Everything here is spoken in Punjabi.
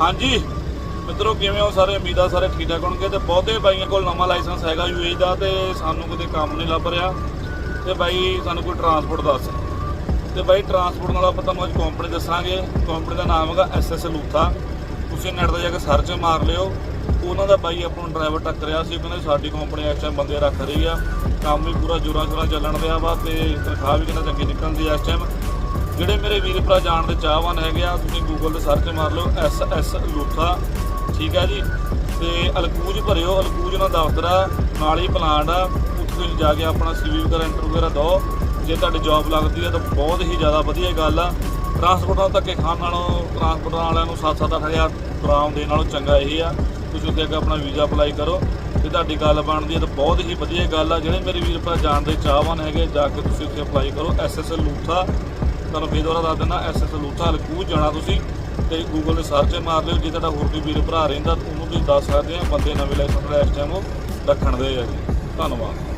ਹਾਂਜੀ। ਮਿੱਤਰੋ, ਕਿਵੇਂ ਹੋ ਸਾਰੇ? ਉਮੀਦ ਆ ਸਾਰੇ ਠੀਕ ਠਾਕ ਹੋਣਗੇ ਤੇ ਬਹੁਤੇ ਬਾਈਆਂ ਕੋਲ ਨਵਾਂ ਲਾਇਸੈਂਸ ਹੈਗਾ ਯੂਏ ਦਾ ਤੇ ਸਾਨੂੰ ਕਿਤੇ ਕੰਮ ਨਹੀਂ ਲੱਭ ਰਿਹਾ। ਤੇ ਬਾਈ, ਸਾਨੂੰ ਕੋਈ ਟਰਾਂਸਪੋਰਟ ਦੱਸ। ਤੇ ਬਾਈ ਟਰਾਂਸਪੋਰਟ ਨਾਲ ਆਪਾਂ ਤੁਹਾਨੂੰ ਅੱਜ ਕੰਪਨੀ ਦੱਸਾਂਗੇ। ਕੰਪਨੀ ਦਾ ਨਾਮ ਹੈਗਾ ਐਸਐਸ ਲੂਥਾ। ਤੁਸੀਂ ਨੈਟ ਤੇ ਜਾ ਕੇ ਸਰਚ ਮਾਰ ਲਿਓ। ਉਹਨਾਂ ਦਾ ਬਾਈ ਆਪਾਂ ਨੂੰ ਡਰਾਈਵਰ ਟੱਕਰਿਆ ਸੀ ਕਹਿੰਦੇ ਸਾਡੀ ਕੰਪਨੀ ਇਸ ਟਾਈਮ ਬੰਦੇ ਰੱਖ ਰਹੀ ਆ। ਕੰਮ ਵੀ ਪੂਰਾ ਜੋਰਾਂ ਸ਼ੋਰਾਂ ਚੱਲਣ ਰਿਹਾ ਵਾ ਤੇ ਤਨਖਾਹ ਵੀ ਕਹਿੰਦਾ ਚੰਗੀ ਨਿਕਲਦੀ ਆ ਇਸ ਟਾਈਮ ਜਿਹੜੇ ਮੇਰੇ ਵੀਰ ਭਰਾ ਜਾਣ ਦੇ ਚਾਹਵਾਨ ਹੈਗੇ ਆ, ਤੁਸੀਂ ਗੂਗਲ ਤੇ ਸਰਚ ਮਾਰ ਲਓ, ਐਸ ਐਸ ਲੂਥਾ, ਠੀਕ ਹੈ ਜੀ? ਤੇ ਅਲਕੂਜ ਭਰਿਓ, ਅਲਕੂਜ ਨਾਲ ਦਫ਼ਤਰ ਆ, ਨਾਲ ਹੀ ਪਲਾਂਟ ਆ, ਉੱਥੇ ਤੁਸੀਂ ਜਾ ਕੇ ਆਪਣਾ ਸੀਵੀ ਵਗੈਰਾ ਇੰਟਰਵਿਊ ਵਗੈਰਾ ਦਿਓ। ਜੇ ਤੁਹਾਡੀ ਜੌਬ ਲੱਗਦੀ ਆ ਤਾਂ ਬਹੁਤ ਹੀ ਜ਼ਿਆਦਾ ਵਧੀਆ ਗੱਲ ਆ। ਟਰਾਂਸਪੋਰਟ ਨਾਲ ਧੱਕੇ ਖਾਣ ਨਾਲੋਂ ਟਰਾਂਸਪੋਰਟ ਵਾਲਿਆਂ ਨੂੰ 7-7 ਹਜ਼ਾਰ ਬਰਾਮ ਦੇਣ ਨਾਲੋਂ ਚੰਗਾ ਇਹ ਆ। ਤੁਸੀਂ ਉੱਥੇ ਅੱਗੇ ਆਪਣਾ ਵੀਜ਼ਾ ਅਪਲਾਈ ਕਰੋ ਤੇ ਤੁਹਾਡੀ ਗੱਲ ਬਣਦੀ ਹੈ ਤਾਂ ਬਹੁਤ ਹੀ ਵਧੀਆ ਗੱਲ ਆ। ਜਿਹੜੇ ਮੇਰੇ ਵੀਰ ਭਰਾ ਜਾਣ ਦੇ ਚਾਹਵਾਨ ਹੈਗੇ ਜਾ ਕੇ ਤੁਸੀਂ ਉੱਥੇ ਅਪਲਾਈ ਕਰੋ। ਐਸਐਸ ਲੂਥਾ ਤੁਹਾਨੂੰ ਫੇਰ ਦੁਬਾਰਾ ਦੱਸ ਦਿੰਦਾ ਐਸਐਸ ਲੂਥਾ ਲਕੂ ਜਾਣਾ ਤੁਸੀਂ ਤੇ ਗੂਗਲ ਤੇ ਸਰਚ ਮਾਰ ਲਿਓ, ਜੇ ਤੁਹਾਡਾ ਹੋਰ ਕੋਈ ਵੀਰ ਭਰਾ ਰਹਿੰਦਾ ਉਹਨੂੰ ਤੁਸੀਂ ਦੱਸ ਸਕਦੇ ਆ, ਬੰਦੇ ਨਵੇਂ ਲਾਇਸੈਂਸ ਇਸ ਟਾਈਮ ਉਹ ਰੱਖਣ ਦੇ ਆ ਜੀ। ਧੰਨਵਾਦ।